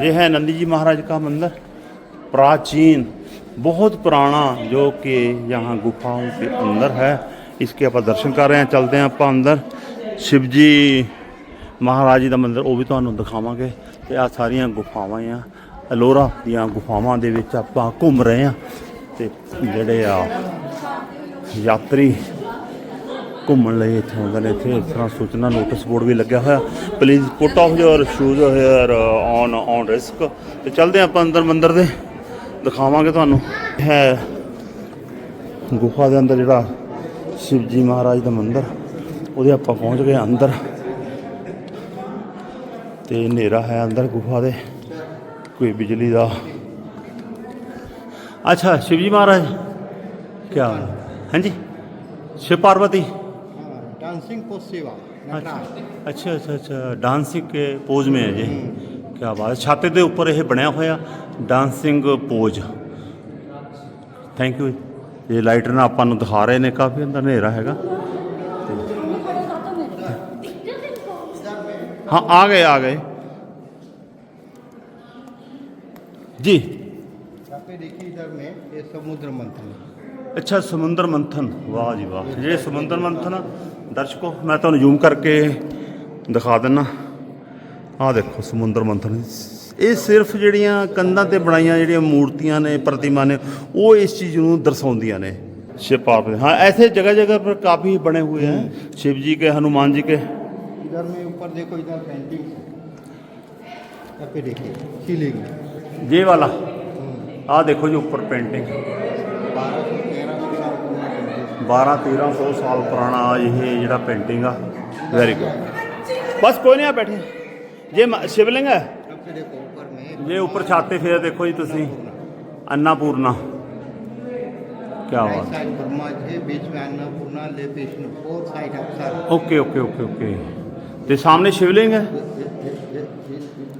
ये है नंदी जी महाराज का मंदिर प्राचीन बहुत पुराना जो कि यहाँ गुफाओं के अंदर है इसके ਆਪਾਂ ਦਰਸ਼ਨ ਕਰ ਰਹੇ ਹਾਂ ਚਲਦੇ ਹਾਂ ਆਪਾਂ ਅੰਦਰ ਸ਼ਿਵ ਜੀ ਮਹਾਰਾਜ ਜੀ ਦਾ ਮੰਦਿਰ ਉਹ ਵੀ ਤੁਹਾਨੂੰ ਦਿਖਾਵਾਂਗੇ ਤੇ ਆ ਸਾਰੀਆਂ ਗੁਫਾਵਾਂ ਆ ਅਲੋਰਾ ਦੀਆਂ ਗੁਫਾਵਾਂ ਦੇ ਵਿੱਚ ਆਪਾਂ ਘੁੰਮ ਰਹੇ ਹਾਂ ਤੇ ਜਿਹੜੇ ਆ ਯਾਤਰੀ ਘੁੰਮਣ ਲਈ ਇੱਥੇ ਆਉਂਦੇ ਨੇ ਇੱਥੇ ਇਸ ਤਰ੍ਹਾਂ ਸੂਚਨਾ ਨੋਟਿਸ ਬੋਰਡ ਵੀ ਲੱਗਿਆ ਹੋਇਆ please put off your shoes here on own risk ਤੇ ਚਲਦੇ ਆਪਾਂ ਅੰਦਰ ਮੰਦਿਰ ਦੇ ਦਿਖਾਵਾਂਗੇ ਤੁਹਾਨੂੰ ਇਹ ਹੈ ਗੁਫਾ ਦੇ ਅੰਦਰ ਜਿਹੜਾ ਸ਼ਿਵ ਜੀ ਮਹਾਰਾਜ ਦਾ ਮੰਦਿਰ ਉਹਦੇ ਆਪਾਂ ਪਹੁੰਚ ਗਏ ਅੰਦਰ ਤੇ ਹਨੇਰਾ ਹੈ ਅੰਦਰ ਗੁਫਾ ਦੇ ਕੋਈ ਬਿਜਲੀ ਦਾ ਅੱਛਾ ਸ਼ਿਵ ਜੀ ਮਹਾਰਾਜ ਕੀ ਹਾਂਜੀ शिव पार्वती
हाँ, डांसिंग पोस्ट सेवा नटराज
ਅੱਛਾ ਅੱਛਾ ਅੱਛਾ ਡਾਂਸਿੰਗ ਕੇ ਪੋਜ਼ में है जी क्या बात है ਛਾਤੇ ਦੇ ਉੱਪਰ ਇਹ ਬਣਿਆ ਹੋਇਆ ਡਾਂਸਿੰਗ ਪੋਜ਼ ਥੈਂਕ ਯੂ ਇਹ ਲਾਈਟਰ ਨਾਲ ਆਪਾਂ ਨੂੰ ਦਿਖਾ ਰਹੇ ਨੇ ਕਾਫੀ ਅੰਦਰ ਹਨੇਰਾ ਹੈਗਾ ਹਾਂ ਆ ਗਏ ਆ ਗਏ जी
यहाँ पे देखिए इधर में ये समुद्र मंथन है।
ਅੱਛਾ ਸਮੁੰਦਰ ਮੰਥਨ ਵਾਹ ਜੀ ਵਾਹ ਜਿਹੜੇ ਸਮੁੰਦਰ ਮੰਥਨ ਆ, ਦਰਸ਼ਕੋ ਮੈਂ ਤੁਹਾਨੂੰ ਜ਼ੂਮ ਕਰਕੇ ਦਿਖਾ ਦਿੰਨਾ ਆਹ ਦੇਖੋ ਸਮੁੰਦਰ ਮੰਥਨ ਇਹ ਸਿਰਫ ਜਿਹੜੀਆਂ ਕੰਧਾਂ ਤੇ ਬਣਾਈਆਂ ਜਿਹੜੀਆਂ ਮੂਰਤੀਆਂ ਨੇ ਪ੍ਰਤਿਮਾ ਨੇ ਉਹ ਇਸ ਚੀਜ਼ ਨੂੰ ਦਰਸਾਉਂਦੀਆਂ ਨੇ शिव पार्वती हाँ ऐसे जगह जगह पर काफ़ी बने हुए हैं शिव जी के हनुमान जी के
इधर में ऊपर देखो इधर पेंटिंग यहाँ पे देखिए सीलिंग
ये वाला आ देखो जी ऊपर पेंटिंग
बारह सौ तेरह सौ साल
12 1300 ਸਾਲ
पुराना पेंटिंग
ਪੁਰਾਣਾ ਇਹ ਜਿਹੜਾ ਪੇਂਟਿੰਗ ਆ ਵੈਰੀ ਗੁੱਡ ਬਸ ਕੋਈ ਨਹੀਂ ਆ ਬੈਠੇ ਜੇ ਮ- ਸ਼ਿਵਲਿੰਗ ਹੈ
यहाँ पे देखो ऊपर में
ਜੇ ਉੱਪਰ ਛਾਤੇ ਫੇਰ ਦੇਖੋ ਜੀ ਤੁਸੀਂ ਅੰਨਾਪੂਰਨਾ ਕੀ
राइट
ਬਾਤ
साइड ब्रह्मा जी है बीच में अन्नपूर्णा ले विष्णु फोर साइड अवसर
ਓਕੇ ਓਕੇ ਓਕੇ ਓਕੇ ਤੇ ਸਾਹਮਣੇ ਸ਼ਿਵਲਿੰਗ ਹੈ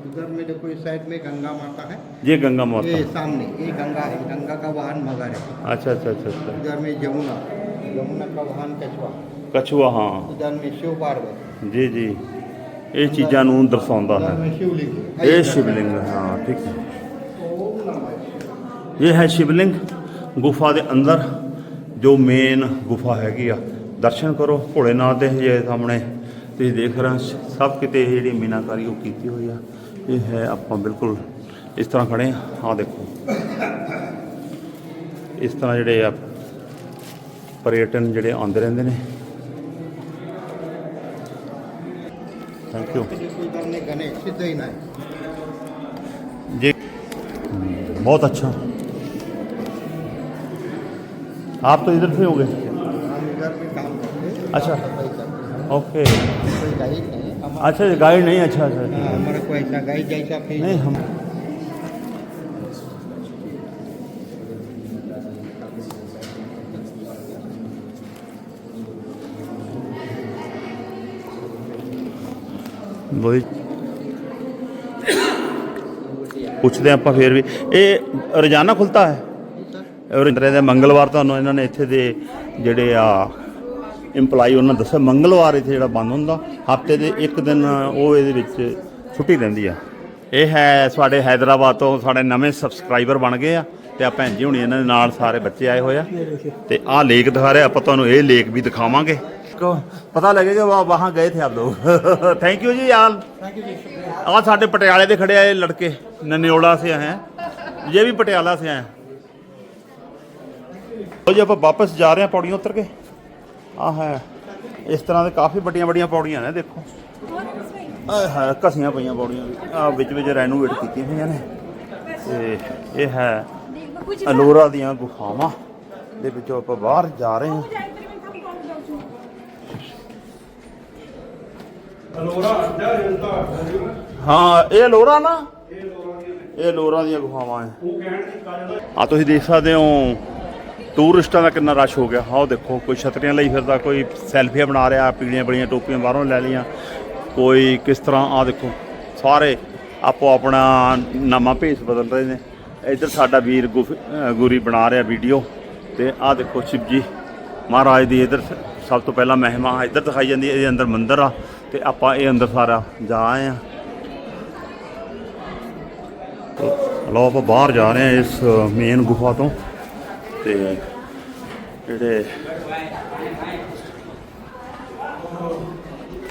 इधर में देखो इस साइड में गंगा माता है
ये गंगा माता
ये सामने ये गंगा है गंगा का वाहन मगर है
अच्छा अच्छा अच्छा अच्छा
इधर में यमुना यमुना का वाहन कछुआ
कछुआ हाँ
इधर में शिव पार्वती
जी जी ਇਹ ਚੀਜ਼ਾਂ ਨੂੰ ਦਰਸਾਉਂਦਾ ਹੈ। ਇਹ ਸ਼ਿਵਲਿੰਗ ਹਾਂ। ਠੀਕ ਹੈ। ਇਹ ਹੈ ਸ਼ਿਵਲਿੰਗ ਗੁਫਾ ਦੇ ਅੰਦਰ ਜੋ ਮੇਨ ਗੁਫਾ ਹੈਗੀ ਆ। ਦਰਸ਼ਨ ਕਰੋ ਭੋਲੇ ਭੋਲੇਨਾਥ ਦੇ ਜੇ ਸਾਹਮਣੇ। ਤੁਸੀਂ ਦੇਖ ਰਹੇ ਸਭ ਕਿਤੇ ਜਿਹੜੀ ਮੀਨਾਕਾਰੀ ਉਹ ਕੀਤੀ ਹੋਈ ਆ। ਇਹ ਹੈ ਆਪਾਂ ਬਿਲਕੁਲ ਇਸ ਤਰ੍ਹਾਂ ਖੜੇ ਆ। ਆ ਦੇਖੋ। ਇਸ ਤਰ੍ਹਾਂ ਜਿਹੜੇ ਆ ਪਰਯਟਨ ਜਿਹੜੇ ਆਉਂਦੇ ਰਹਿੰਦੇ ਨੇ।
થેન્ક યુ
जी बहुत अच्छा आप तो इधर से हो गए अच्छा ओके अच्छा गाइड नहीं अच्छा अच्छा नहीं हम ਬੋਈ ਪੁੱਛਦੇ ਆਪਾਂ ਫੇਰ ਵੀ। ਇਹ ਰੋਜ਼ਾਨਾ ਖੁੱਲਤਾ ਹੈ? ਔਰ ਇੰਦਰੇ ਦੇ ਮੰਗਲਵਾਰ ਤੁਹਾਨੂੰ ਇਹਨਾਂ ਨੇ ਇੱਥੇ ਦੇ ਜਿਹੜੇ ਆ EMPLOYE ਉਹਨਾਂ ਦੱਸਿਆ ਮੰਗਲਵਾਰ ਇੱਥੇ ਜਿਹੜਾ ਬੰਦ ਹੁੰਦਾ ਹਫ਼ਤੇ ਦੇ ਇੱਕ ਦਿਨ ਉਹ ਇਹਦੇ ਵਿੱਚ ਛੁੱਟੀ ਰਹਿੰਦੀ ਆ। ਇਹ ਹੈ ਸਾਡੇ ਹੈਦਰਾਬਾਦ ਤੋਂ ਸਾਡੇ ਨਵੇਂ ਸਬਸਕ੍ਰਾਈਬਰ ਬਣ ਗਏ ਆ ਤੇ ਆ ਭੈਣ ਜੀ ਹੁਣੀ ਇਹਨਾਂ ਦੇ ਨਾਲ ਸਾਰੇ ਬੱਚੇ ਆਏ ਹੋਏ ਆ। ਤੇ ਆਹ ਲੇਕ ਦਿਖਾ ਰਿਹਾ ਆਪਾਂ ਤੁਹਾਨੂੰ ਇਹ ਲੇਕ ਵੀ ਦਿਖਾਵਾਂਗੇ। ਕੋ ਪਤਾ ਲੱਗੇਗਾ ਵਾ ਵਹਾਂ ਗਏ ਥੇ ਆਪ ਲੋਗ ਥੈਂਕ ਯੂ ਜੀ ਯਾਰ ਆ ਸਾਡੇ ਪਟਿਆਲੇ ਦੇ ਖੜੇ ਆ ਇਹ ਲੜਕੇ ਨਨਿਓੜਾ ਸੇ ਆਏ हैं ये भी पटियाला से आए हैं ਲੋ ਜੀ ਆਪਾਂ ਵਾਪਸ ਜਾ ਰਹੇ ਹਾਂ ਪੌੜੀਆਂ ਉਤਰ ਕੇ ਆ ਹੈ ਇਸ ਤਰ੍ਹਾਂ ਦੇ ਕਾਫੀ ਵੱਡੀਆਂ ਵੱਡੀਆਂ ਪੌੜੀਆਂ ਨੇ ਦੇਖੋ ਆਏ ਹੈ ਘਸੀਆਂ ਪਈਆਂ ਪੌੜੀਆਂ ਵੀ ਆ ਵਿੱਚ ਵਿੱਚ ਰੈਨੋਵੇਟ ਕੀਤੀਆਂ ਹੋਈਆਂ ਨੇ ਤੇ ਇਹ ਹੈ ਅਲੋਰਾ ਦੀਆਂ ਗੁਫਾਵਾਂ ਦੇ ਵਿੱਚੋਂ ਆਪਾਂ ਬਾਹਰ ਜਾ ਰਹੇ ਹਾਂ ਹਾਂ ਇਹ ਅਲੋਰਾ ਨਾ? ਇਹ ਅਲੋਰਾ ਦੀਆਂ ਗੁਫਾਵਾਂ ਹੈ ਆ ਤੁਸੀਂ ਦੇਖ ਸਕਦੇ ਹੋ ਟੂਰਿਸਟਾਂ ਦਾ ਕਿੰਨਾ ਰਸ਼ ਹੋ ਗਿਆ। ਆਹ ਦੇਖੋ ਕੋਈ ਛਤਰੀਆਂ ਲਈ ਫਿਰਦਾ ਕੋਈ ਸੈਲਫੀਆਂ ਬਣਾ ਰਿਹਾ ਪੀਲੀਆਂ ਬੜੀਆਂ ਟੋਪੀਆਂ ਬਾਹਰੋਂ ਲੈ ਲਈਆਂ। ਕੋਈ ਕਿਸ ਤਰ੍ਹਾਂ ਆ ਦੇਖੋ ਸਾਰੇ ਆਪੋ ਆਪਣਾ ਨਵਾਂ ਭੇਸ ਬਦਲ ਰਹੇ ਨੇ। ਇੱਧਰ ਸਾਡਾ ਵੀਰ ਗੁਰੀ ਬਣਾ ਰਿਹਾ ਵੀਡੀਓ ਤੇ ਆਹ ਦੇਖੋ ਸ਼ਿਵ ਜੀ ਮਹਾਰਾਜ ਦੀ ਇੱਧਰ ਸਭ ਤੋਂ ਪਹਿਲਾਂ ਮਹਿਮਾ ਇੱਧਰ ਦਿਖਾਈ ਜਾਂਦੀ ਹੈ ਇਹਦੇ ਅੰਦਰ ਮੰਦਿਰ ਆ। ਤੇ ਆਪਾਂ ਇਹ ਅੰਦਰ ਸਾਰਾ ਜਾ ਆਏ ਆ ਲਓ ਆਪਾਂ ਬਾਹਰ ਜਾ ਰਹੇ ਹਾਂ ਇਸ ਮੇਨ ਗੁਫਾ ਤੋਂ। ਤੇ ਜਿਹੜੇ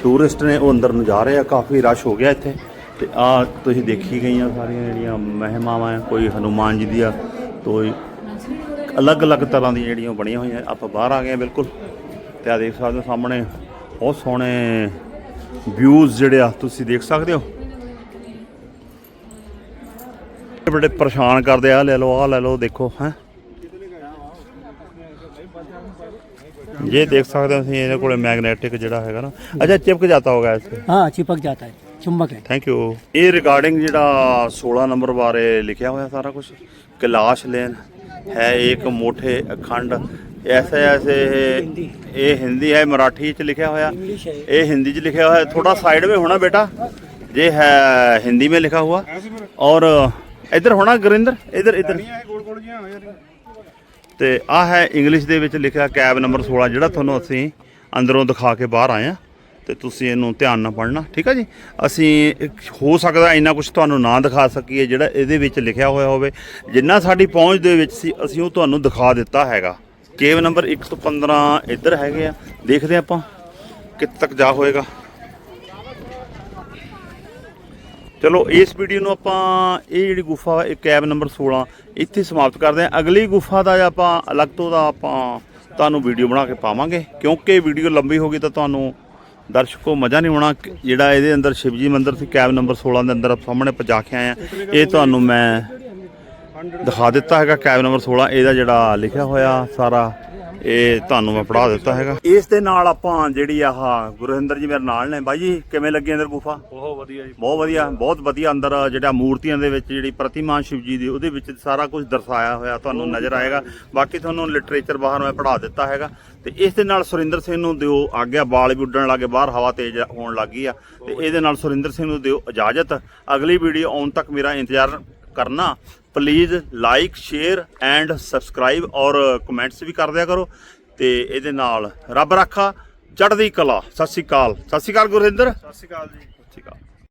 ਟੂਰਿਸਟ ਨੇ ਉਹ ਅੰਦਰ ਨੂੰ ਜਾ ਰਹੇ ਆ, ਕਾਫੀ ਰਸ਼ ਹੋ ਗਿਆ ਇੱਥੇ। ਤੇ ਆ ਤੁਸੀਂ ਦੇਖੀ ਗਈਆਂ ਸਾਰੀਆਂ ਜਿਹੜੀਆਂ ਮਹਿਮਾਵਾਂ ਆ, ਕੋਈ ਹਨੂਮਾਨ ਜੀ ਦੀਆਂ, ਕੋਈ ਅਲੱਗ-ਅਲੱਗ ਤਰ੍ਹਾਂ ਦੀਆਂ ਜਿਹੜੀਆਂ ਬਣੀਆਂ ਹੋਈਆਂ। ਆਪਾਂ ਬਾਹਰ ਆ ਗਏ ਹਾਂ, ਬਿਲਕੁਲ। ਤੇ ਆ ਦੇਖ ਸਕਦੇ ਸਾਹਮਣੇ, ਬਹੁਤ ਸੋਹਣੇ ਵਿਊਜ਼ ਜਿਹੜੇ ਆ ਤੁਸੀਂ ਦੇਖ ਸਕਦੇ ਹੋ ਬੜੇ ਪਰੇਸ਼ਾਨ ਕਰਦੇ ਆ ਲੈ ਲਓ ਆ ਲੈ ਲਓ ਦੇਖੋ ਹੈ ਇਹ ਦੇਖ ਸਕਦੇ ਹੋ ਤੁਸੀਂ ਇਹਦੇ ਕੋਲੇ ਮੈਗਨੈਟਿਕ ਜਿਹੜਾ ਹੈਗਾ ਨਾ ਅੱਛਾ ਚਿਪਕ ਜਾਂਦਾ ਹੋਗਾ ਇਸ
हाँ चिपक जाता है चुंबक है
ਥੈਂਕ ਯੂ ਇਹ ਰਿਗਾਰਡਿੰਗ ਜਿਹੜਾ 16 ਨੰਬਰ ਬਾਰੇ ਲਿਖਿਆ ਹੋਇਆ ਸਾਰਾ ਕੁਝ ਕੈਲਾਸ਼ ਲੈਨ ਹੈ ਇੱਕ ਮੋਠੇ ਅਖੰਡ ਐਸੇ ਐਸੇ ਇਹ ਹਿੰਦੀ ਹੈ ਮਰਾਠੀ ਚ ਲਿਖਿਆ ਹੋਇਆ
इंग्लिश है
ਇਹ हिंदी ਚ लिखा हुआ है थोड़ा साइड में होना बेटा ये है हिंदी में लिखा हुआ और इधर होना गुरिंदर इधर इधर ਤੇ ਆ ਹੈ ਇੰਗਲਿਸ਼ ਦੇ ਵਿੱਚ ਲਿਖਿਆ ਕੈਬ ਨੰਬਰ 16 ਜਿਹੜਾ ਤੁਹਾਨੂੰ ਅਸੀਂ ਅੰਦਰੋਂ ਦਿਖਾ ਕੇ ਬਾਹਰ ਆਏ ਆ ਤੇ ਤੁਸੀਂ ਇਹਨੂੰ ਧਿਆਨ ਨਾਲ ਪੜ੍ਹਨਾ ਠੀਕ ਹੈ ਜੀ ਅਸੀਂ ਇੱਕ- ਹੋ ਸਕਦਾ ਇੰਨਾ ਕੁਝ ਤੁਹਾਨੂੰ ਨਾ ਦਿਖਾ ਸਕੀਏ ਜਿਹੜਾ ਇਹਦੇ ਵਿੱਚ ਲਿਖਿਆ ਹੋਇਆ ਹੋਵੇ ਜਿੰਨਾ ਸਾਡੀ ਪਹੁੰਚ ਦੇ ਵਿੱਚ ਸੀ ਅਸੀਂ ਉਹ ਤੁਹਾਨੂੰ ਦਿਖਾ ਦਿੱਤਾ ਹੈਗਾ ਕੇਵ ਨੰਬਰ 1 ਤੋਂ 15 ਇੱਧਰ ਹੈਗੇ ਆ। ਦੇਖਦੇ ਆਪਾਂ ਕਿੱਥੇ ਤੱਕ ਜਾ ਹੋਏਗਾ। ਚਲੋ, ਇਸ ਵੀਡੀਓ ਨੂੰ ਆਪਾਂ ਇਹ ਜਿਹੜੀ ਗੁਫਾ ਇਹ ਕੈਬ ਨੰਬਰ 16 ਇੱਥੇ ਸਮਾਪਤ ਕਰਦੇ ਹਾਂ। ਅਗਲੀ ਗੁਫਾ ਦਾ ਆਪਾਂ, ਅਲੱਗ ਤੋਂ ਦਾ ਆਪਾਂ ਤੁਹਾਨੂੰ ਵੀਡੀਓ ਬਣਾ ਕੇ ਪਾਵਾਂਗੇ। ਕਿਉਂਕਿ ਵੀਡੀਓ ਲੰਬੀ ਹੋ ਗਈ ਤਾਂ ਤੁਹਾਨੂੰ ਦਰਸ਼ਕੋ ਮਜ਼ਾ ਨਹੀਂ ਆਉਣਾ। ਜਿਹੜਾ ਇਹਦੇ ਅੰਦਰ ਸ਼ਿਵਜੀ ਮੰਦਿਰ ਸੀ, ਕੈਬ ਨੰਬਰ 16 ਦੇ ਅੰਦਰ ਆਪਾਂ ਸਾਹਮਣੇ ਪਹੁੰਚਾ ਕੇ ਆਏ ਆ ਇਹ ਤੁਹਾਨੂੰ ਮੈਂ ਦਿਖਾ ਦਿੱਤਾ ਹੈਗਾ ਕੈਬ ਨੰਬਰ 16 ਇਹਦਾ ਜਿਹੜਾ ਲਿਖਿਆ ਹੋਇਆ ਸਾਰਾ ਇਹ ਤੁਹਾਨੂੰ ਮੈਂ ਪੜ੍ਹਾ ਦਿੱਤਾ ਹੈਗਾ। ਇਸ ਦੇ ਨਾਲ ਆਪਾਂ ਜਿਹੜੀ ਆਹ ਗੁਰਵਿੰਦਰ ਜੀ ਮੇਰੇ ਨਾਲ ਨੇ। ਬਾਈ ਜੀ ਕਿਵੇਂ ਲੱਗੀ ਅੰਦਰ ਗੁਫਾ?
ਬਹੁਤ ਵਧੀਆ ਜੀ।
ਬਹੁਤ ਵਧੀਆ ਬਹੁਤ ਵਧੀਆ ਅੰਦਰ ਜਿਹੜਾ ਮੂਰਤੀਆਂ ਦੇ ਵਿੱਚ ਜਿਹੜੀ ਪ੍ਰਤਿਮਾ ਸ਼ਿਵ ਜੀ ਦੀ ਉਹਦੇ ਵਿੱਚ ਸਾਰਾ ਕੁਝ ਦਰਸਾਇਆ ਹੋਇਆ ਤੁਹਾਨੂੰ ਨਜ਼ਰ ਆਏਗਾ। ਬਾਕੀ ਤੁਹਾਨੂੰ ਲਿਟਰੇਚਰ ਬਾਹਰ ਮੈਂ ਪੜ੍ਹਾ ਦਿੱਤਾ ਹੈਗਾ। ਤੇ ਇਸ ਦੇ ਨਾਲ ਸੁਰਿੰਦਰ ਸਿੰਘ ਨੂੰ ਦਿਓ ਆਗਿਆ ਬਾਲ ਵੀ ਉੱਡਣ ਲੱਗੇ ਬਾਹਰ ਹਵਾ ਤੇਜ਼ ਹੋਣ ਲੱਗੀ ਆ। ਤੇ ਇਹਦੇ ਨਾਲ ਸੁਰਿੰਦਰ ਸਿੰਘ ਨੂੰ ਦਿਓ ਇਜਾਜ਼ਤ। ਅਗਲੀ ਵੀਡੀਓ ਆਉਣ ਤੱਕ ਮੇਰਾ ਇੰਤਜ਼ਾਰ ਕਰਨਾ। Please like share and subscribe ਔਰ ਕਮੈਂਟਸ ਵੀ ਕਰ ਦਿਆ ਕਰੋ ਤੇ ਇਹਦੇ ਨਾਲ ਰੱਬ ਰਾਖਾ ਚੜ੍ਹਦੀ ਕਲਾ। ਸਤਿ ਸ਼੍ਰੀ ਅਕਾਲ। ਸਤਿ ਸ਼੍ਰੀ ਅਕਾਲ ਗੁਰਵਿੰਦਰ
ਸਤਿ ਸ਼੍ਰੀ ਅਕਾਲ ਜੀ।
ਸ਼੍ਰੀ ਅਕਾਲ।